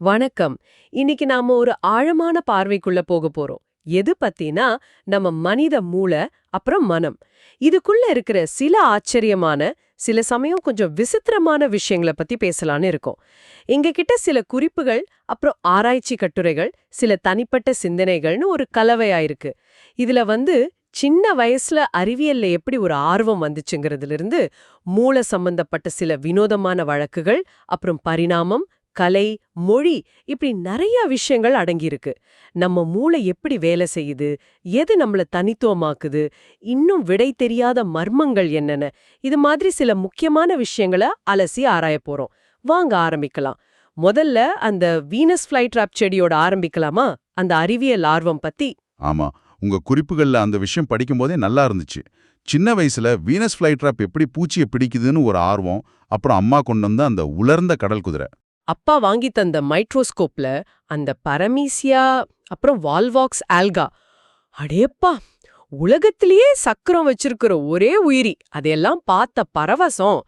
வணக்கம். இன்னைக்கு நாம ஒரு ஆழமான பார்வைக்குள்ள போக போறோம். எது பத்தினா நம்ம மனித மூளை அப்புறம் மனம். இதுக்குள்ள இருக்கிற சில ஆச்சரியமான சில சமயம் கொஞ்சம் விசித்திரமான விஷயங்களை பத்தி பேசலாம்னு இருக்கோம். எங்க கிட்ட சில குறிப்புகள் அப்புறம் ஆராய்ச்சி கட்டுரைகள் சில தனிப்பட்ட சிந்தனைகள்னு ஒரு கலவையா இருக்கு. இதுல வந்து சின்ன வயசுல அறிவியல்ல எப்படி ஒரு ஆர்வம் வந்துச்சுங்கிறதுல இருந்து மூளை சம்பந்தப்பட்ட சில வினோதமான வழக்குகள் அப்புறம் பரிணாமம் கலை மொழி இப்படி நிறைய விஷயங்கள் அடங்கியிருக்கு. நம்ம மூளை எப்படி வேலை செய்யுது? எது நம்மள தனித்துவமாக்குது? இன்னும் விடை தெரியாத மர்மங்கள் என்னென்ன? இது மாதிரி சில முக்கியமான விஷயங்களை அலசி ஆராயப் போறோம். வாங்க ஆரம்பிக்கலாம். முதல்ல அந்த வீனஸ் ஃபிளைட்ராப் செடியோட ஆரம்பிக்கலாமா? அந்த அறிவியல் ஆர்வம் பத்தி. ஆமா. உங்க குறிப்புகள்ல அந்த விஷயம் படிக்கும்போதே நல்லா இருந்துச்சு. சின்ன வயசுல வீனஸ் ஃபிளைட்ராப் எப்படி பூச்சியை பிடிக்குதுன்னு ஒரு ஆர்வம் அப்புறம் அம்மா கொண்டு வந்த அந்த உலர்ந்த கடல் குதிரை. அப்பா வாங்கி தந்த மைக்ரோஸ்கோப்ல அந்த பரமீசியா அப்புறம் வால்வாக்ஸ் ஆல்கா. அடேப்பா! உலகத்திலேயே சக்கரம் வச்சிருக்கிற ஒரே உயிரி. அதையெல்லாம் பார்த்த பரவசம்.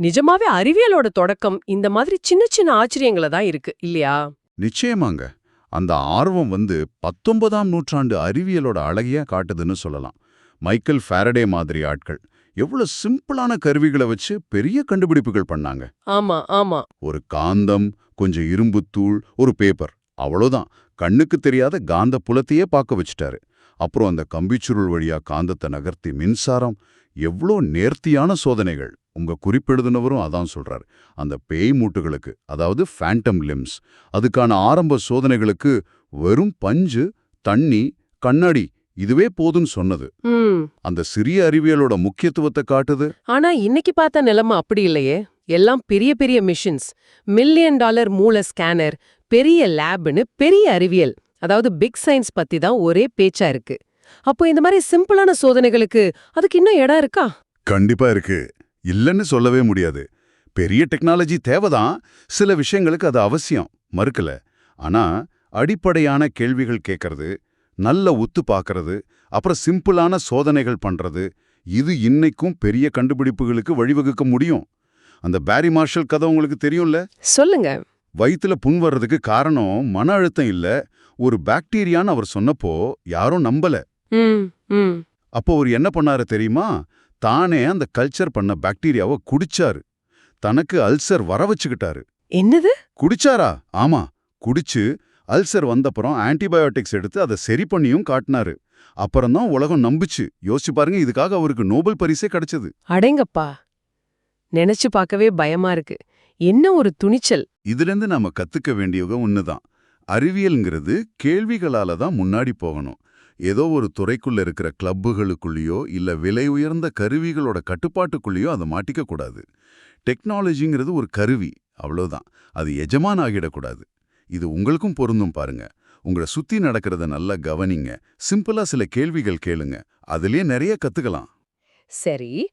நிஜமாவே அறிவியலோட தொடக்கம் இந்த மாதிரி சின்ன சின்ன ஆச்சரியங்கள தான் இருக்கு இல்லையா? நிச்சயமாங்க. அந்த ஆர்வம் வந்து பத்தொன்பதாம் நூற்றாண்டு அறிவியலோட அழகிய காட்டுதுன்னு சொல்லலாம். மைக்கேல் ஃபேரடே மாதிரி ஆட்கள். எவ்வளவு சிம்பிளான கருவிகளை வச்சு பெரிய கண்டுபிடிப்புகள் பண்ணாங்க. ஆமா ஆமா. ஒரு காந்தம் கொஞ்சம் இரும்புத்தூள் ஒரு பேப்பர் அவ்வளோதான் கண்ணுக்கு தெரியாத காந்த புலத்தையே பார்க்க வச்சுட்டாரு. அப்புறம் அந்த கம்பிச்சுருள் வழியா காந்தத்தை நகர்த்தி மின்சாரம். எவ்வளோ நேர்த்தியான சோதனைகள். உங்க குறிப்பெழுதுனவரும் அதான் சொல்றாரு. அந்த பேய் மூட்டுகளுக்கு அதாவது ஃபேண்டம் லிம்ஸ் அதுக்கான ஆரம்ப சோதனைகளுக்கு வெறும் பஞ்சு தண்ணி கண்ணாடி இதுவே போதும்னு சொன்னது. அந்த சிறிய அறிவியலோட முக்கியத்துவத்தை காட்டுது? ஆனா இன்னைக்கு பார்த்த நிலைமை அப்படி இல்லையே. எல்லாம் பெரிய பெரிய மிஷின்ஸ் மில்லியன் டாலர் மூல ஸ்கேனர் பெரிய லேப்னு பெரிய அறிவியல். அதாவது பிக் சயின்ஸ் பத்தி தான் ஒரே பேச்சா இருக்கு. அப்போ இந்த மாதிரி சிம்பிளான சோதனைகளுக்கு அதுக்கு இன்னும் இடம் இருக்கா? கண்டிப்பா இருக்கு. இல்லைன்னு சொல்லவே முடியாது. பெரிய டெக்னாலஜி தேவைதான். சில விஷயங்களுக்கு அது அவசியம். மறுக்கல. ஆனா அடிப்படையான கேள்விகள் கேட்கறது நல்ல உத்து பார்க்கறது அப்புறம் சிம்பிளான சோதனைகள் பண்றது இது இன்னைக்கும் பெரிய கண்டுபிடிப்புகளுக்கு வழிவகுக்க முடியும். அந்த பேரி மார்ஷல் கதை உங்களுக்கு தெரியும்ல? சொல்லுங்க. வயித்துல புண் வர்றதுக்கு காரணம் மன அழுத்தம் இல்ல ஒரு பாக்டீரியான்னு அவர் சொன்னப்போ யாரும் நம்பல. அப்போ அவர் என்ன பண்ணாரு தெரியுமா? தானே அந்த கல்ச்சர் பண்ண பாக்டீரியாவை குடிச்சாரு. தனக்கு அல்சர் வர வச்சுக்கிட்டாரு. என்னது? குடிச்சாரா? ஆமா குடிச்சு அல்சர் வந்தப்புறம் ஆன்டிபயோட்டிக்ஸ் எடுத்து அதை சரி பண்ணியும் காட்டினாரு. அப்புறம்தான் உலகம் நம்புச்சு. யோசிச்சு பாருங்க இதுக்காக அவருக்கு நோபல் பரிசே கிடைச்சது. அடேங்கப்பா நினைச்சு பார்க்கவே பயமா இருக்கு. என்ன ஒரு துணிச்சல். இதிலிருந்து நாம கத்துக்க வேண்டியவங்க ஒண்ணுதான். அறிவியல்ங்கிறது கேள்விகளால தான் முன்னாடி போகணும். ஏதோ ஒரு துறைக்குள்ள இருக்கிற கிளப்புகளுக்குள்ளேயோ இல்ல விலை உயர்ந்த கருவிகளோட கட்டுப்பாட்டுக்குள்ளேயோ அதை மாட்டிக்க கூடாது. டெக்னாலஜிங்கிறது ஒரு கருவி அவ்வளோதான் அது எஜமான் ஆகிடக்கூடாது. இது உங்களுக்கும் பொருந்தும் பாருங்க. உங்களை சுத்தி நடக்கிறத நல்லா கவனிங்க. சிம்பிளா சில கேள்விகள் கேளுங்க. அதுலயே நிறைய கத்துக்கலாம். சரி.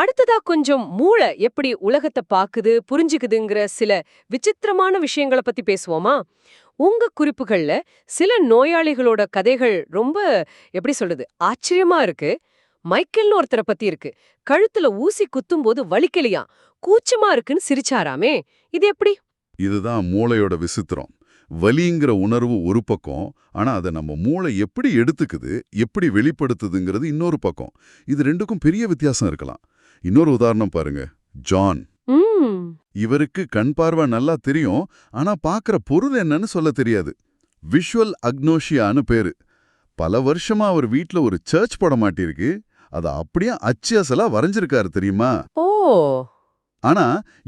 அடுத்ததா கொஞ்சம் மூளை எப்படி உலகத்தை பாக்குது புரிஞ்சுக்குதுங்கிற சில விசித்திரமான விஷயங்களை பத்தி பேசுவோமா? உங்க குறிப்புகள்ல சில நோயாளிகளோட கதைகள் ரொம்ப எப்படி சொல்றது ஆச்சரியமா இருக்கு. மைக்கேல்னு ஒருத்தரை பத்தி இருக்கு. கழுத்துல ஊசி குத்தும் போது வலிக்கலையா? கூச்சமா இருக்குன்னு சிரிச்சாராமே. இது எப்படி? இதுதான் மூளையோட விசித்திரம். வலிங்கிற உணர்வு ஒரு பக்கம் ஆனா அதை நம்ம மூளை எப்படி எடுத்துக்குது எப்படி வெளிப்படுத்துதுங்கிறது இன்னொரு பக்கம். இது ரெண்டுக்கும் பெரிய வித்தியாசம் இருக்கலாம். இன்னொரு உதாரணம் பாருங்க ஜான். இவருக்கு கண் பார்வை நல்லா தெரியும் ஆனா பார்க்கற பொருள் என்னன்னு சொல்ல தெரியாது. விஷுவல் அக்னோஷியான்னு பேரு. பல வருஷமா அவர் வீட்ல ஒரு சர்ச் படம் மாட்டிருக்கு அதை அப்படியே அச்சு அசலா வரைஞ்சிருக்காரு தெரியுமா? ஓ. ஆனா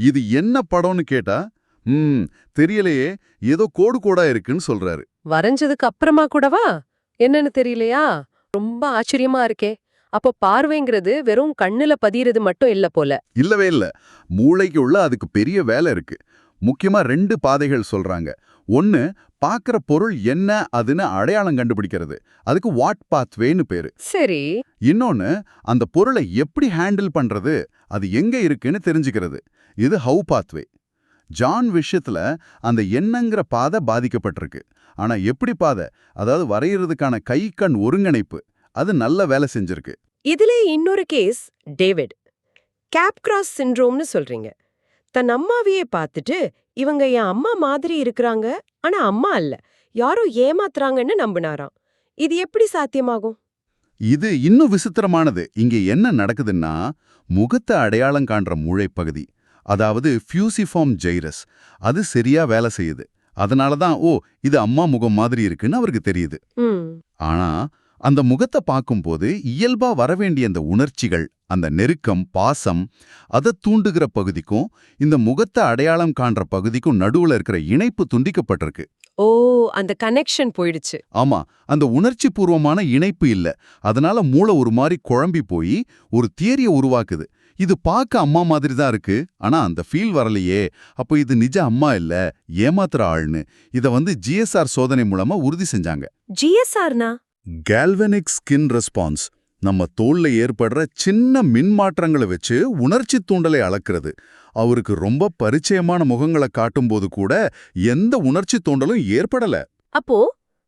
இது என்ன படம்னு கேட்டா ம் தெரியலையே. ஏதோ கோடு கோடா இருக்குன்னு சொல்றாரு. வரைஞ்சதுக்கு அப்புறமா கூடவா? என்னன்னு தெரியலையா? ரொம்ப ஆச்சரியமா இருக்கே. அப்போ பார்வைங்கிறது வெறும் கண்ணுல பதியறது மட்டும் இல்ல போல. இல்லவே இல்ல. மூளைக்கு உள்ள அதுக்கு பெரிய வேலை இருக்கு. முக்கியமா ரெண்டு பாதைகள் சொல்றாங்க. ஒன்னு பார்க்கற பொருள் என்ன அதுன்னு அடையாளம் கண்டுபிடிக்கிறது. அதுக்கு வாட் பாத்வேன்னு பேரு. சரி. இன்னொன்னு அந்த பொருளை எப்படி ஹேண்டில் பண்றது அது எங்க இருக்குன்னு தெரிஞ்சுக்கிறது. இது ஹவு பாத்வே. ஜான் விஷயத்துல அந்த எண்ணங்கிற பாதை பாதிக்கப்பட்டிருக்கு. ஆனா எப்படி பாதை? அதாவது வரையறதுக்கான கை கண் ஒருங்கிணைப்பு அது நல்ல வேலை செஞ்சிருக்கு. இதுல இன்னொரு கேஸ் டேவிட். கேப் கிராஸ் சிண்ட்ரோம்னு சொல்றீங்க. தன் அம்மாவையே பார்த்துட்டு இவங்க என் அம்மா மாதிரி இருக்கிறாங்க ஆனா அம்மா இல்ல யாரோ ஏமாத்துறாங்கன்னு நம்பினாராம். இது எப்படி சாத்தியமாகும்? இது இன்னும் விசித்திரமானது. இங்க என்ன நடக்குதுன்னா முகத்தை அடையாளம் காண்ற மூளைப்பகுதி. அதாவது ஃபியூசிஃபார்ம் ஜெய்ரஸ் அது சரியா வேலை செய்யுது. அதனால தான் ஓ இது அம்மா முகம் மாதிரி இருக்குன்னு அவருக்கு தெரியுது. ஆனா அந்த முகத்தை பார்க்கும்போது இயல்பா வரவேண்டிய அந்த உணர்ச்சிகள் அந்த நெருக்கம் பாசம் அதை தூண்டுகிற பகுதிக்கும் இந்த முகத்தை அடையாளம் காண்ற பகுதிக்கும் நடுவுல இருக்கிற இணைப்பு துண்டிக்கப்பட்டிருக்கு. ஓ அந்த கனெக்ஷன் போயிடுச்சு. ஆமா அந்த உணர்ச்சி பூர்வமான இணைப்பு இல்ல. அதனால மூளை ஒரு மாதிரி குழம்பி போய் ஒரு தியரிய உருவாக்குது. இது பார்க்க அம்மா மாதிரி தான் இருக்கு. ஆனா அந்த ஃபீல் வரலையே. அப்போ இது நிஜ அம்மா இல்ல ஏமாத்துற ஆள்னு. இத வந்து ஜிஎஸ்ஆர் சோதனை மூலமா உறுதி செஞ்சாங்க. ஜிஎஸ்ஆர்னா கேல்வனிக் ஸ்கின் ரெஸ்பான்ஸ் நம்ம தோல்ல ஏற்படுற சின்ன மின்மாற்றங்களை வச்சு உணர்ச்சி தூண்டலை அளக்கிறது. அவருக்கு ரொம்ப பரிச்சயமான முகங்களை காட்டும்போது கூட எந்த உணர்ச்சி தூண்டலும் ஏற்படல. அப்போ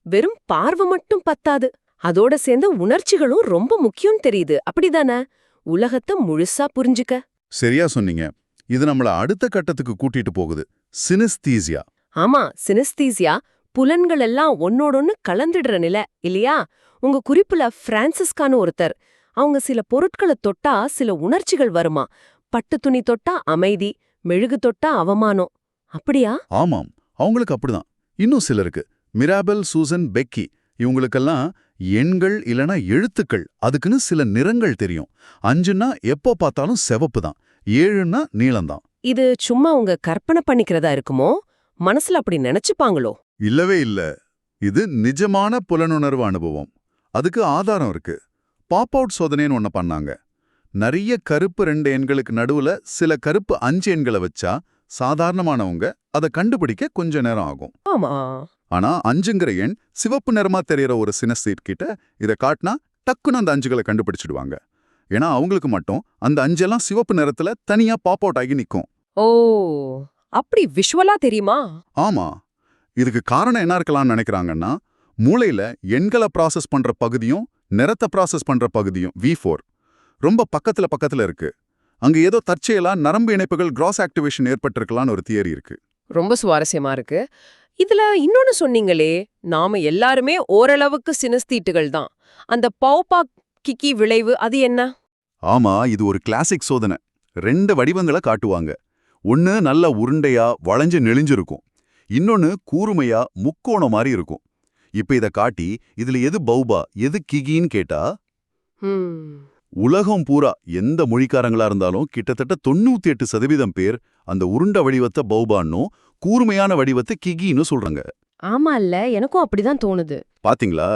வெறும் பார்வை மட்டும் பத்தாது. அதோட சேர்ந்த உணர்ச்சிகளும் ரொம்ப முக்கியம் தெரியுது. அப்படிதானே? உலகத்தை முழுசா புரிஞ்சுக்க. சரியா சொன்னீங்க. இது நம்மள அடுத்த கட்டத்துக்கு கூட்டிட்டு போகுது. சினிஸ்தீசியா. ஆமா சினஸ்தீசியா புலன்கள் எல்லாம் ஒன்னோடொன்னு கலந்துடுற நிலை இல்லையா? உங்க குறிப்புல பிரான்சிஸ்கான்னு ஒருத்தர் அவங்க சில பொருட்களை தொட்டா சில உணர்ச்சிகள் வருமா? பட்டு துணி தொட்டா அமைதி மெழுகு தொட்டா அவமானம். அப்படியா? ஆமாம் அவங்களுக்கு அப்படிதான். இன்னும் சிலருக்கு மிராபல் சூசன் பெக்கி இவங்களுக்கெல்லாம் எண்கள் இல்லனா எழுத்துக்கள் அதுக்குன்னு சில நிறங்கள் தெரியும். அஞ்சுன்னா எப்போ பார்த்தாலும் செவப்பு தான் ஏழுன்னா நீளம்தான் இது சும்மா உங்க கற்பனை பண்ணிக்கிறதா இருக்குமோ? மனசுல அப்படி நினைச்சுப்பாங்களோ? இல்லவே இல்ல. இது நிஜமான புலனுணர்வு அனுபவம். அதுக்கு ஆதாரம் இருக்கு. பாப் அவுட் சோதனைன்னு ஒண்ணு பண்ணாங்க. நிறைய கருப்பு ரெண்டு எண்களுக்கு நடுவுல சில கருப்பு அஞ்சு எண்களை வச்சா சாதாரணமானவங்க அதை கண்டுபிடிக்க கொஞ்ச நேரம் ஆகும். ஆனா அஞ்சுங்கிற எண் சிவப்பு நிறமா தெரியற ஒரு சினஸ்தீட் கிட்ட இதை காட்டினா டக்குன்னு அந்த அஞ்சுகளை கண்டுபிடிச்சிடுவாங்க. ஏன்னா அவங்களுக்கு மட்டும் அந்த அஞ்செல்லாம் சிவப்பு நிறத்துல தனியா பாப் அவுட் ஆகி நிக்கும். ஓ அப்படி விஷுவலா தெரியுமா? ஆமா. இதுக்கு காரணம் என்ன இருக்கலாம்னு நினைக்கிறாங்கன்னா மூளையில எண்களை ப்ராசஸ் பண்ற பகுதியும் நிறத்தை ப்ராசஸ் பண்ற பகுதியும் வி ரொம்ப பக்கத்துல பக்கத்துல இருக்கு. அங்க ஏதோ தற்செயலா நரம்பு இணைப்புகள் கிராஸ் ஆக்டிவேஷன் ஏற்பட்டிருக்கலாம்னு ஒரு தியரி இருக்கு. ரொம்ப சுவாரஸ்யமா இருக்கு. இதுல இன்னொன்னு சொன்னீங்களே நாம எல்லாருமே ஓரளவுக்கு சினஸ்தீட்டுகள் தான். அந்த பௌபா கிக்கி விளைவு அது என்ன? ஆமா இது ஒரு கிளாசிக் சோதனை. ரெண்டு வடிவங்களை காட்டுவாங்க. ஒன்னு நல்ல உருண்டையா வளைஞ்சு நெளிஞ்சிருக்கும். இன்னொன்னு கூர்மையா முக்கோணம் மாதிரி இருக்கும். இப்ப இத காட்டி இதுல எது பௌபா எது கிகின்னு கேட்டா உலகம் பூரா எந்த மொழிக்காரங்களா இருந்தாலும் கிட்டத்தட்ட தொண்ணூத்தி எட்டு சதவீதம் பேர் அந்த உருண்ட வடிவத்தை பௌபான்னும் கூர்மையான வடிவத்தை கிகின்னு சொல்றாங்க. ஆமா இல்ல எனக்கும் அப்படிதான் தோணுது. பாத்தீங்களா?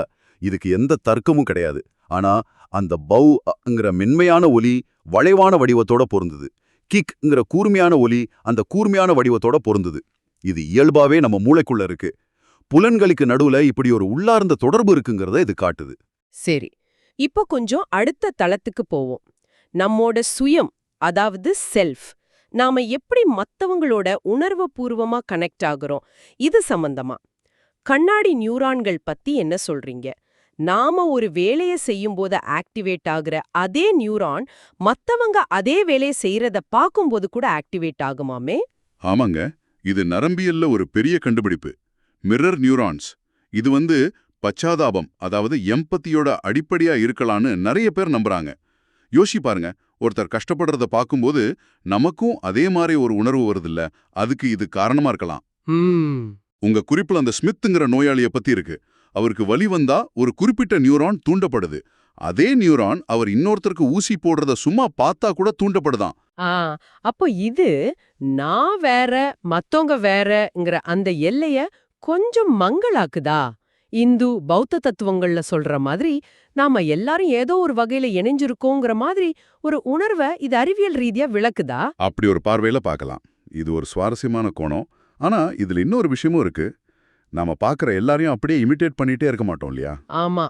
இதுக்கு எந்த தர்க்கமும் கிடையாது. ஆனா அந்த பௌ ங்கிற மென்மையான ஒலி வளைவான வடிவத்தோட பொருந்தது. கிக்ங்கிற கூர்மையான ஒலி அந்த கூர்மையான வடிவத்தோட பொருந்தது. இது இயல்பாவே நம்ம மூளைக்குள்ள இருக்கு. புலன்களுக்கு நடுவுல இப்படி ஒரு உள்ளார்ந்த தொடர்பு இருக்குங்கிறத இது காட்டுது. சரி இப்போ கொஞ்சம் அடுத்த தளத்துக்கு போவோம். நம்மோட சுயம் அதாவது செல்ஃப் நாம எப்படி மத்தவங்களோட உணர்வு பூர்வமா கனெக்ட் ஆகுறோம்? இது சம்பந்தமா. கண்ணாடி நியூரான்கள் பத்தி என்ன சொல்றீங்க? நாம ஒரு வேலையை செய்யும்போது ஆக்டிவேட் ஆகுற அதே நியூரான் மத்தவங்க அதே வேலையை செய்யறத பார்க்கும்போது கூட ஆக்டிவேட் ஆகுமாமே? ஆமாங்க. இது நரம்பியல்ல ஒரு பெரிய கண்டுபிடிப்பு. மிரர் நியூரான்ஸ் இது வந்து பச்சாதாபம் அதாவது எம்பத்தியோட அடிப்படையா இருக்கலான்னு நிறைய பேர் நம்புறாங்க. யோசி பாருங்க ஒருத்தர் கஷ்டப்படுறத பார்க்கும்போது நமக்கும் அதே மாதிரி ஒரு உணர்வு வருதில்ல அதுக்கு இது காரணமா இருக்கலாம். உங்க குறிப்புல அந்த ஸ்மித்துங்கிற நோயாளிய பத்தி இருக்கு. அவருக்கு வலி வந்தா ஒரு குறிப்பிட்ட நியூரான் தூண்டப்படுது. அதே நியூரான் அவர் இன்னொருத்தருக்கு ஊசி போடுறத சும்மா பார்த்தா கூட தூண்டப்படுதாம் ஆ அப்போ இது நான் வேற மத்தவங்க வேறங்கிற அந்த எல்லைய கொஞ்சம் மங்களாக்குதா? இந்து பௌத்த தத்துவங்கள்ல சொல்ற மாதிரி நாம எல்லாரும் ஏதோ ஒரு வகையில இணைஞ்சிருக்கோங்கிற மாதிரி ஒரு உணர்வை இது அறிவியல் ரீதியா விளக்குதா? அப்படி ஒரு பார்வையில பார்க்கலாம். இது ஒரு சுவாரஸ்யமான கோணம். ஆனா இதுல இன்னொரு விஷயமும் இருக்கு. நாம பார்க்குற எல்லாரையும் அப்படியே இமிட்டேட் பண்ணிட்டே இருக்க மாட்டோம் இல்லையா? ஆமா.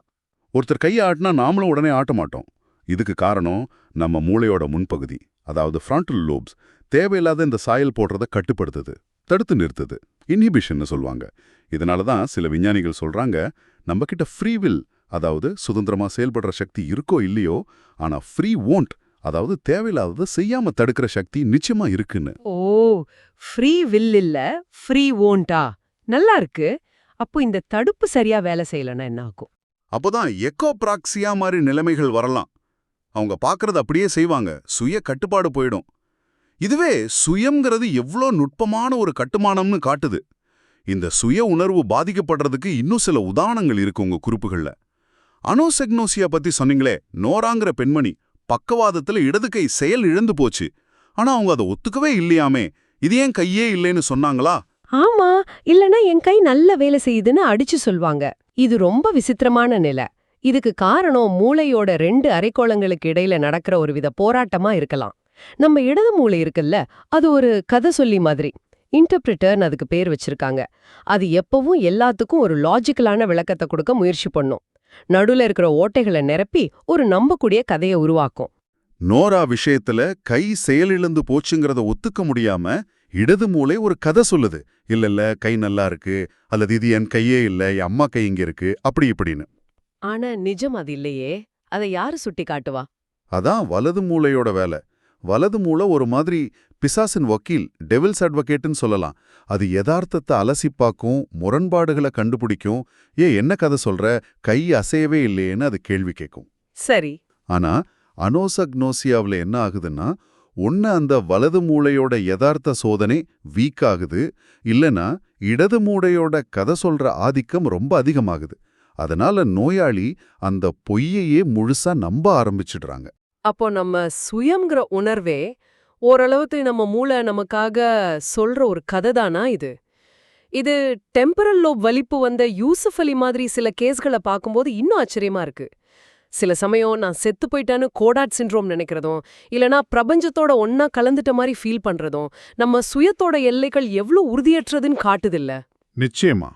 ஒருத்தர் கையை ஆட்டினா நாமளும் உடனே ஆட்ட மாட்டோம். இதுக்கு காரணம் நம்ம மூளையோட முன்பகுதி. அதாவது ஃப்ராண்டல் லோப்ஸ் தேவையில்லாத இந்த சாயல் போடுறத கட்டுப்படுத்துது தடுத்து நிறுத்துது. இன்ஹிபிஷன்னு சொல்லுவாங்க. இதனால தான் சில விஞ்ஞானிகள் சொல்றாங்க நம்ம கிட்ட ஃப்ரீ வில் அதாவது சுதந்திரமா செயல்படுற சக்தி இருக்கோ இல்லையோ ஆனா ஃப்ரீ won't அதாவது தேவையில்லாததை செய்யாம தடுக்கிற சக்தி நிச்சயமா இருக்குன்னு. ஓ ஃப்ரீ வில் இல்ல ஃப்ரீ ஓன்டா நல்லா இருக்கு. அப்போ இந்த தடுப்பு சரியா வேலை செய்யலன்னா என்ன ஆகும்? அப்போதான் எக்கோ பிராக்சியா மாதிரி நிலைமைகள் வரலாம். அவங்க பார்க்கறது அப்படியே செய்வாங்க. சுய கட்டுப்பாடு போயிடும். இதுவே சுயம்ங்கிறது எவ்வளோ நுட்பமான ஒரு கட்டுமானம்னு காட்டுது. இந்த சுய உணர்வு பாதிக்கப்படுறதுக்கு இன்னும் சில உதாரணங்கள் இருக்கு உங்க குறிப்புகளில். அனோசெக்னோசியா பத்தி சொன்னீங்களே நோராங்கிற பெண்மணி பக்கவாதத்துல இடது கை செயல் இழந்து போச்சு. ஆனா அவங்க அதை ஒத்துக்கவே இல்லையாமே இது ஏன் கையே இல்லைன்னு சொன்னாங்களா? ஆமா இல்லனா என் கை நல்ல வேலை செய்யுதுன்னு அடிச்சு சொல்வாங்க. இது ரொம்ப விசித்திரமான நிலை. இதுக்கு காரணம் மூளையோட ரெண்டு அரைக்கோளங்களுக்கு இடையில நடக்கிற ஒரு வித போராட்டமா இருக்கலாம். நம்ம இடது மூளை இருக்குல்ல அது ஒரு கதை சொல்லி மாதிரி. இன்டர்பிரிட்டர்னு அதுக்கு பேர் வச்சிருக்காங்க. அது எப்பவும் எல்லாத்துக்கும் ஒரு லாஜிக்கலான விளக்கத்தை கொடுக்க முயற்சி பண்ணும். நடுவுல இருக்கிற ஓட்டைகளை நிரப்பி ஒரு நம்பக்கூடிய கதையை உருவாக்கும். நோரா விஷயத்துல கை செயலிழந்து போச்சுங்கிறத ஒத்துக்க முடியாம இடது மூளை ஒரு கதை சொல்லுது. இல்ல இல்ல கை நல்லா இருக்கு அல்லது இது என் கையே இல்ல என் அம்மா கை இங்க இருக்கு அப்படி இப்படின்னு. ஆனா நிஜம் அது இல்லையே. அதை யாரு சுட்டி காட்டுவா? அதான் வலது மூளையோட வேலை. வலது மூளை ஒரு மாதிரி பிசாசின் வக்கீல் டெவில்ஸ் அட்வொகேட்னு சொல்லலாம். அது யதார்த்தத்தை அலசி பார்க்கும் முரண்பாடுகளை கண்டுபிடிக்கும். ஏ என்ன கதை சொல்ற? கை அசையவே இல்லையேன்னு அது கேள்வி கேட்கும். சரி. ஆனா அனோசக்னோசியாவில் என்ன ஆகுதுன்னா ஒன்று அந்த வலது மூளையோட யதார்த்த சோதனை வீக் ஆகுது. இல்லனா இடது மூளையோட கதை சொல்ற ஆதிக்கம் ரொம்ப அதிகமாகுது. அதனால நோயாளி அந்த பொய்யையே முழுசா நம்ப ஆரம்பிச்சிடுறாங்க. அப்போ நம்ம சுயம்ங்கிற உணர்வே ஓரளவுக்கு நம்ம மூளை நமக்காக சொல்ற ஒரு கதை தானா இது? இது டெம்பரல் லோப் வலிப்பு வந்த யூசுப் அலி மாதிரி சில கேஸ்களை பார்க்கும்போது இன்னும் ஆச்சரியமா இருக்கு. சில சமயம் நான் செத்து போயிட்டேன்னு கோடாட் சிண்ட்ரோம் நினைக்கிறதும் இல்லனா பிரபஞ்சத்தோட ஒன்னா கலந்துட்ட மாதிரி ஃபீல் பண்றதும் நம்ம சுயத்தோட எல்லைகள் எவ்ளோ உறுதியற்றதுன்னு காட்டுதில்ல நிச்சயமா.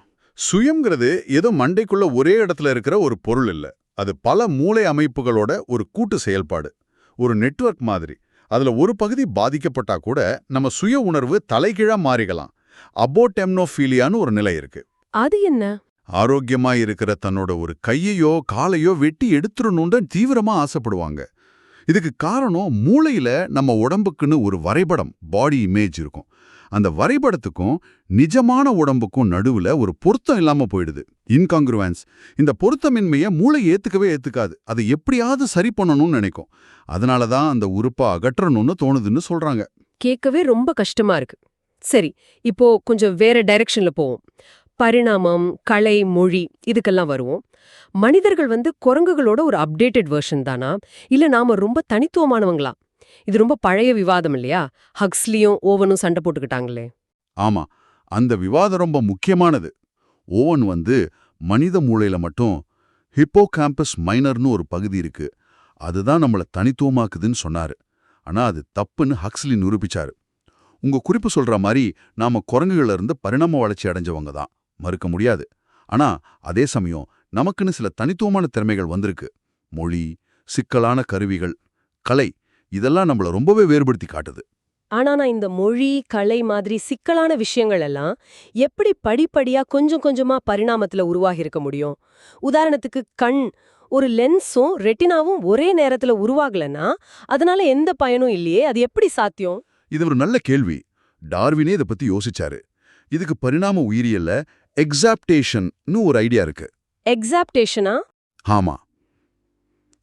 சுயம்ங்கிறது ஏதோ மண்டைக்குள்ள ஒரே இடத்துல இருக்கிற ஒரு பொருள் இல்ல. அது பல மூளை அமைப்புகளோட ஒரு கூட்டு செயல்பாடு ஒரு நெட்வொர்க் மாதிரி. அதுல ஒரு பகுதி பாதிக்கப்பட்டா கூட நம்ம சுய உணர்வு தலைகீழா மாறிக்கலாம். அபோடெம்னோஃபீலியான்னு ஒரு நிலை இருக்கு. அது என்ன? ஆரோக்கியமா இருக்கிற தன்னோட ஒரு கையையோ காலையோ வெட்டி எடுத்துடணும்னு தீவிரமா ஆசைப்படுவாங்க. இதுக்கு காரணம் மூளையில நம்ம உடம்புக்குன்னு ஒரு வரைபடம் பாடி இமேஜ் இருக்கும். அந்த வரைபடத்துக்கும் நிஜமான உடம்புக்கும் நடுவுல ஒரு பொருத்தம் இல்லாம போயிடுது. இன்காங்க்ருவன்ஸ் இந்த பொருத்தமின்மையை மூளை ஏத்துக்கவே ஏத்துக்காது. அதை எப்படியாவது சரி பண்ணணும்னு நினைக்கும். அதனால தான் அந்த உறுப்பை அகற்றணும்னு தோணுதுன்னு சொல்றாங்க. கேட்கவே ரொம்ப கஷ்டமா இருக்கு. சரி இப்போ கொஞ்சம் வேற டைரக்ஷன்ல போவோம். பரிணாமம் கலை மொழி இதுக்கெல்லாம் வருவோம். மனிதர்கள் வந்து குரங்குகளோட ஒரு அப்டேட்டட் வெர்ஷன் தானா? இல்ல நாம ரொம்ப தனித்துவமானவங்களா? இது ரொம்ப பழைய விவாதம் இல்லையா? ஹக்ஸ்லியும் ஓவனும் சண்டை போட்டுக்கிட்டாங்களே. ஆமா. அந்த விவாதம் ரொம்ப முக்கியமானது. ஓவன் வந்து மனித மூளையில மட்டும் ஹிப்போ கேம்பஸ் மைனர்னு ஒரு பகுதி இருக்கு. அதுதான் நம்மள தனித்துவமாக்குதுன்னு சொன்னாரு. ஆனா அது தப்புன்னு ஹக்ஸ்லி நிரூபிச்சாரு. உங்க குறிப்பு சொல்ற மாதிரி நாம குரங்குகள்ல இருந்து பரிணாம வளர்ச்சி அடைஞ்சவங்க தான். மறுக்க முடியாது. ஆனா அதே சமயம் நமக்குன்னு சில தனித்துவமான திறமைகள் வந்திருக்கு. மொழி சிக்கலான கருவிகள் கலை இதெல்லாம் நம்மள ரொம்பவே வேறுபடுத்தி காட்டுது. ஆனா நான் இந்த மொழி கலை மாதிரி சிக்கலான விஷயங்கள் எல்லாம் எப்படி படிப்படியா கொஞ்சம் கொஞ்சமா பரிணாமத்துல உருவாகி இருக்க முடியும்? உதாரணத்துக்கு கண் ஒரு லென்ஸும் ரெட்டினாவும் ஒரே நேரத்துல உருவாகலன்னா அதனால எந்த பயனும் இல்லையே அது எப்படி சாத்தியம்? இது ஒரு நல்ல கேள்வி. டார்வினே இதை பத்தி யோசிச்சாரு. இதுக்கு பரிணாம உயிரியல்ல எக்ஸாப்டேஷன்னு ஒரு ஐடியா இருக்கு. எக்ஸாப்டேஷனா ஆமா.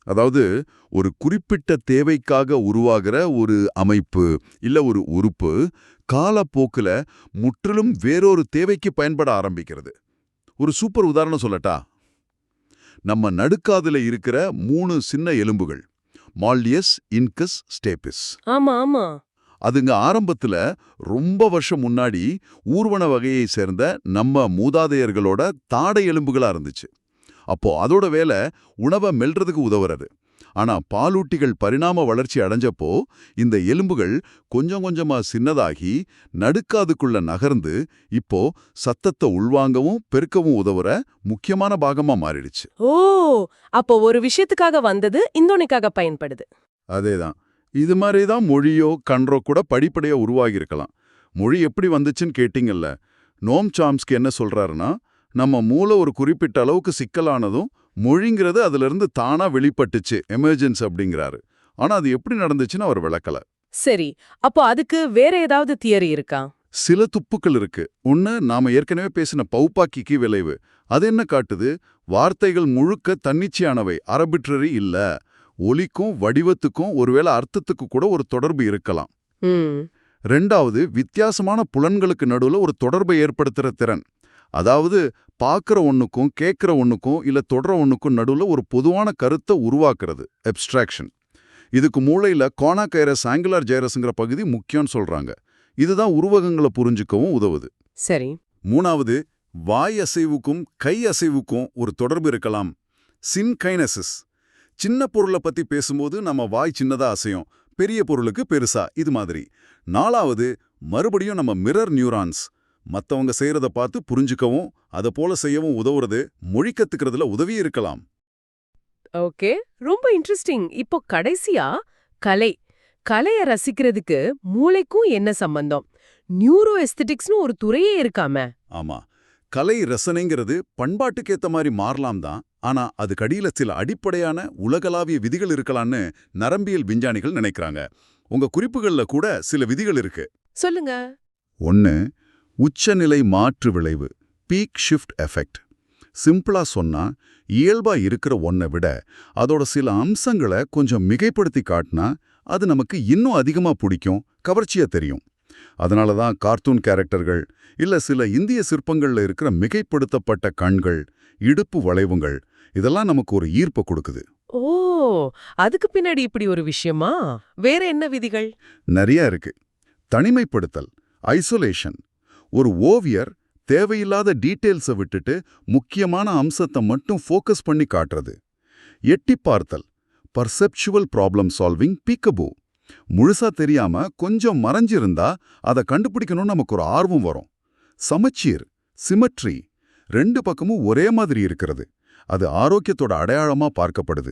அதாவது ஒரு குறிப்பிட்ட தேவைக்காக உருவாகிற ஒரு அமைப்பு இல்ல ஒரு உறுப்பு காலப்போக்குல முற்றிலும் வேறொரு தேவைக்கு பயன்பட ஆரம்பிக்கிறது. ஒரு சூப்பர் உதாரணம் சொல்லட்டா. நம்ம நடுக்காதுல இருக்கிற மூணு சின்ன எலும்புகள். Malleus incus stapes. ஆமா ஆமா. அதுங்க ஆரம்பத்துல ரொம்ப வருஷம் முன்னாடி ஊர்வன வகையை சேர்ந்த நம்ம மூதாதையர்களோட தாடை எலும்புகளா இருந்துச்சு. அப்போ அதோட வேலை உணவை மெல்றதுக்கு உதவுறது. ஆனா பாலூட்டிகள் பரிணாம வளர்ச்சி அடைஞ்சப்போ இந்த எலும்புகள் கொஞ்சம் கொஞ்சமா சின்னதாகி நடுக்காதுக்குள்ள நகர்ந்து இப்போ சத்தத்தை உள்வாங்கவும் பெருக்கவும் உதவுற முக்கியமான பாகமா மாறிடுச்சு. ஓ! அப்போ ஒரு விஷயத்துக்காக வந்தது இந்தோனைக்காக பயன்படுது. அதேதான். இது மாதிரி தான் மொழியோ கன்றோ கூட படிப்படியா உருவாகி இருக்கலாம் மொழி எப்படி வந்துச்சுன்னு கேட்டிங்கல்ல நோம் சாம்ஸ்கி என்ன சொல்றாருன்னா நம்ம மூளை ஒரு குறிப்பிட்ட அளவுக்கு சிக்கலானதும் மொழிங்கிறது அதிலிருந்து தானா வெளிப்பட்டுச்சு எமர்ஜென்ஸ் அப்படிங்கிறாரு. ஆனா அது எப்படி நடந்துச்சுன்னு அவர் விளக்கல. சரி அப்போ அதுக்கு வேற ஏதாவது தியரி இருக்கா? சில துப்புக்கள் இருக்கு. ஒண்ணு நாம ஏற்கனவே பேசின பௌப்பாக்கிக்கு விளைவு. அது என்ன காட்டுது? வார்த்தைகள் முழுக்க தன்னிச்சையானவை அரபிட்ரரி இல்ல. ஒலிக்கும் வடிவத்துக்கும் ஒருவேளை அர்த்தத்துக்கு கூட ஒரு தொடர்பு இருக்கலாம். ரெண்டாவது வித்தியாசமான புலன்களுக்கு நடுவுல ஒரு தொடர்பை ஏற்படுத்துற திறன். அதாவது பார்க்குற ஒண்ணுக்கும் கேட்குற ஒண்ணுக்கும் இல்ல தொடர ஒண்ணுக்கும் நடுவுல ஒரு பொதுவான கருத்தை உருவாக்குறது அப்ஸ்ட்ராக்ஷன் இதுக்கு மூளையில கோனாகைரஸ் ஆங்குலார் ஜைரஸ்ங்கிற பகுதி முக்கியம்னு சொல்றாங்க. இதுதான் உருவகங்களை புரிஞ்சுக்கவும் உதவுது. சரி. மூணாவது வாய் அசைவுக்கும் கை அசைவுக்கும் ஒரு தொடர்பு இருக்கலாம். சின்கைனசிஸ் சின்ன பொருளை பத்தி பேசும்போது நம்ம வாய் சின்னதா அசையும் பெரிய பொருளுக்கு பெருசா இது மாதிரி. நாலாவது மறுபடியும் நம்ம மிரர் நியூரான்ஸ் மத்தவங்க செய்யறத பார்த்து புரிஞ்சுக்கவும் அதை போல செய்யவும் உதவுறது மொழி கத்துக்கிறதுல உதவி இருக்கலாம். ஓகே. ரொம்ப இன்ட்ரெஸ்டிங். இப்போ கடைசியா கலை. கலைய ரசிக்கிறதுக்கு மூளைக்கும் என்ன சம்பந்தம்? நியூரோ எஸ்தெட்டிக்ஸ்னு ஒரு துறையே இருக்காம. ஆமா. கலை ரசனைங்கிறது பண்பாட்டுக்கேத்த மாதிரி மாறலாம் தான். ஆனா அதுக்கு அடியில சில அடிப்படையான உலகளாவிய விதிகள் இருக்கலாம்னு நரம்பியல் விஞ்ஞானிகள் நினைக்கிறாங்க. உங்க குறிப்புகள்ல கூட சில விதிகள் இருக்கு. சொல்லுங்க. ஒன்னு உச்சநிலை மாற்று விளைவு பீக் ஷிஃப்ட் எஃபெக்ட் சிம்பிளா சொன்னா இயல்பா இருக்கிற ஒன்னை விட அதோட சில அம்சங்களை கொஞ்சம் மிகைப்படுத்தி காட்டினா அது நமக்கு இன்னும் அதிகமா பிடிக்கும் கவர்ச்சியா தெரியும். அதனால தான் கார்ட்டூன் கேரக்டர்கள் இல்ல சில இந்திய சிற்பங்கள்ல இருக்கிற மிகைப்படுத்தப்பட்ட கண்கள் இடுப்பு வளைவுங்கள் இதெல்லாம் நமக்கு ஒரு ஈர்ப்பை கொடுக்குது. ஓ அதுக்கு பின்னாடி இப்படி ஒரு விஷயமா? வேற என்ன விதிகள்? நிறைய இருக்கு. தனிமைப்படுத்தல் ஐசோலேஷன் ஒரு ஓவியர் தேவையில்லாத டீட்டெயில்ஸை விட்டுட்டு முக்கியமான அம்சத்தை மட்டும் ஃபோக்கஸ் பண்ணி காட்டுறது. எட்டி பார்த்தல் பர்செப்சுவல் ப்ராப்ளம் சால்விங் பீக்கபோ. முழுசா தெரியாம கொஞ்சம் மறைஞ்சிருந்தா அதை கண்டுபிடிக்கணும்னு நமக்கு ஒரு ஆர்வம் வரும். சமச்சீர் சிமெட்ரி ரெண்டு பக்கமும் ஒரே மாதிரி இருக்கிறது. அது ஆரோக்கியத்தோட அடையாளமா பார்க்கப்படுது.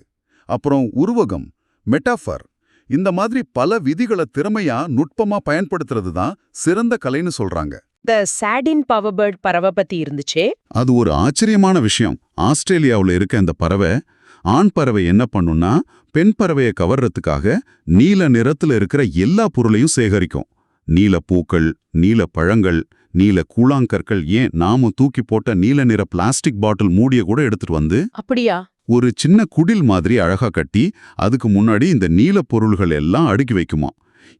அப்புறம் உருவகம் மெட்டாஃபர். இந்த மாதிரி பல விதிகளை திறமையா நுட்பமா பயன்படுத்துறது தான் சிறந்த கலைன்னு சொல்றாங்க. த சாடின் பவர்பர்ட் பறவை பத்தி இருந்துச்சே? அது ஒரு ஆச்சரியமான விஷயம். ஆஸ்திரேலியாவுல இருக்க இந்த பறவை ஆண் பறவை என்ன பண்ணும்னா பெண் பறவையை கவர்றதுக்காக நீல நிறத்துல இருக்கிற எல்லா பொருளையும் சேகரிக்கும். நீல பூக்கள் நீல பழங்கள் நீல கூழாங்கற்கள் ஏன் நாம தூக்கி போட்ட நீல நிற பிளாஸ்டிக் பாட்டில் மூடிய கூட எடுத்துட்டு வந்து அப்படியா? ஒரு சின்ன குடில் மாதிரி அழகா கட்டி அதுக்கு முன்னாடி இந்த நீல பொருள்கள் எல்லாம் அடுக்கி வைக்குமா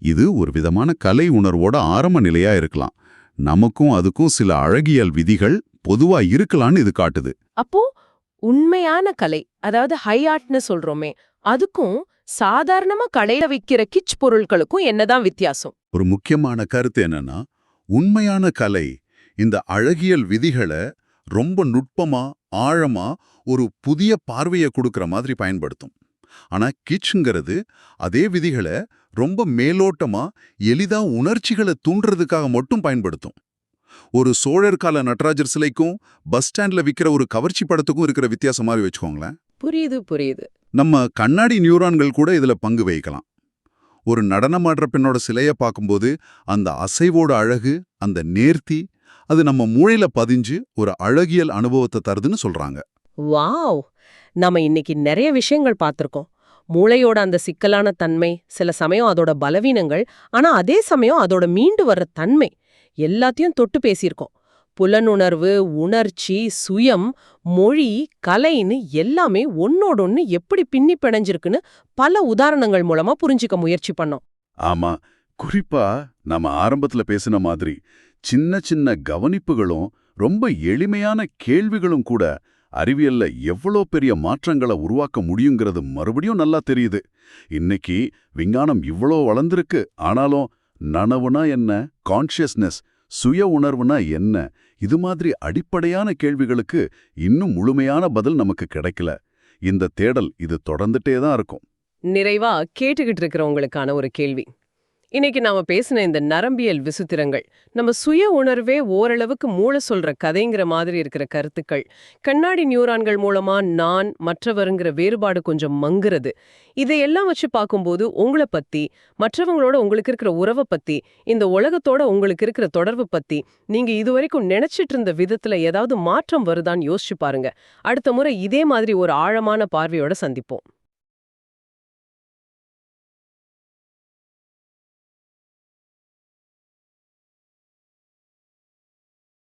இது ஒரு விதமான கலை உணர்வோட ஆரம்ப நிலையா இருக்கலாம். நமக்கும் அதுக்கும் சில அழகியல் விதிகள் பொதுவா இருக்கலாம்னு இது காட்டுது. அப்போ உண்மையான கலை அதாவது ஹை ஆர்ட்னு சொல்றோமே அதுக்கும் சாதாரணமா கடையில விக்கிற கிச் பொருட்களுக்கும் என்னதான் வித்தியாசம்? ஒரு முக்கியமான கருத்து என்னன்னா உண்மையான கலை இந்த அழகியல் விதிகளை ரொம்ப நுட்பமா ஆழமா ஒரு புதிய பார்வையை கொடுக்கற மாதிரி பயன்படுத்தும். ஆனா கிச்ங்கிறது அதே விதிகளை ரொம்ப மேலோட்டமா எளிதா உணர்ச்சிகளை தூண்டுறதுக்காக மட்டும் பயன்படுத்தும். ஒரு சோழர் கால நடராஜர் சிலைக்கும் பஸ் ஸ்டாண்ட்ல விக்கிற ஒரு கவர்ச்சி படத்துக்கும் இருக்கிற வித்தியாசம் மாதிரி வச்சுக்கோங்களேன். புரியுது புரியுது. நம்ம கண்ணாடி நியூரான்கள் கூட இதுல பங்கு வகிக்கலாம். ஒரு நடனமாடுற பெண்ணோட சிலைய பார்க்கும்போது அந்த அசைவோட அழகு அந்த நேர்த்தி அது நம்ம மூளையில பதிஞ்சு ஒரு அழகியல் அனுபவத்தை தருதுன்னு சொல்றாங்க. வாவ்! நாம இன்னைக்கு நிறைய விஷயங்கள் பார்த்திருக்கோம். மூளையோட அந்த சிக்கலான தன்மை சில சமயம் அதோட பலவீனங்கள் ஆனா அதே சமயம் அதோட மீண்டு வர்ற தன்மை எல்லாத்தையும் தொட்டு பேசியிருக்கோம். புலனுணர்வு உணர்ச்சி சுயம் மொழி கலைன்னு எல்லாமே ஒன்னோடொன்னு எப்படி பின்னி பிணைஞ்சிருக்குன்னு பல உதாரணங்கள் மூலமா புரிஞ்சுக்க முயற்சி பண்ணோம். ஆமா குறிப்பா நம்ம ஆரம்பத்துல பேசின மாதிரி சின்ன சின்ன கவனிப்புகளும் ரொம்ப எளிமையான கேள்விகளும் கூட அறிவியல்ல எவ்வளோ பெரிய மாற்றங்களை உருவாக்க முடியுங்கிறது மறுபடியும் நல்லா தெரியுது. இன்னைக்கு விஞ்ஞானம் இவ்வளோ வளர்ந்திருக்கு ஆனாலும் நனவுனா என்ன? கான்ஷியஸ்னஸ் சுய உணர்வுனா என்ன? இது மாதிரி அடிப்படையான கேள்விகளுக்கு இன்னும் முழுமையான பதில் நமக்கு கிடைக்கல. இந்த தேடல் இது தொடர்ந்துட்டே தான் இருக்கும். நிறைவா கேட்டுக்கிட்டு இருக்கிறவங்களுக்கான ஒரு கேள்வி. இன்னைக்கு நாம பேசின இந்த நரம்பியல் விசித்திரங்கள் நம்ம சுய உணர்வே ஓரளவுக்கு மூளை சொல்ற கதைங்கிற மாதிரி இருக்கிற கருத்துக்கள் கண்ணாடி நியூரான்கள் மூலமா நான் மற்றவருங்கிற வேறுபாடு கொஞ்சம் மங்குறது இதையெல்லாம் வச்சு பார்க்கும்போது உங்களை பத்தி மற்றவங்களோட உங்களுக்கு இருக்கிற உறவை பத்தி இந்த உலகத்தோட உங்களுக்கு இருக்கிற தொடர்பு பத்தி நீங்க இதுவரைக்கும் நினைச்சிட்டு இருந்த விதத்துல ஏதாவது மாற்றம் வருதான்னு யோசிச்சு பாருங்க. அடுத்த முறை இதே மாதிரி ஒரு ஆழமான பார்வையோட சந்திப்போம்.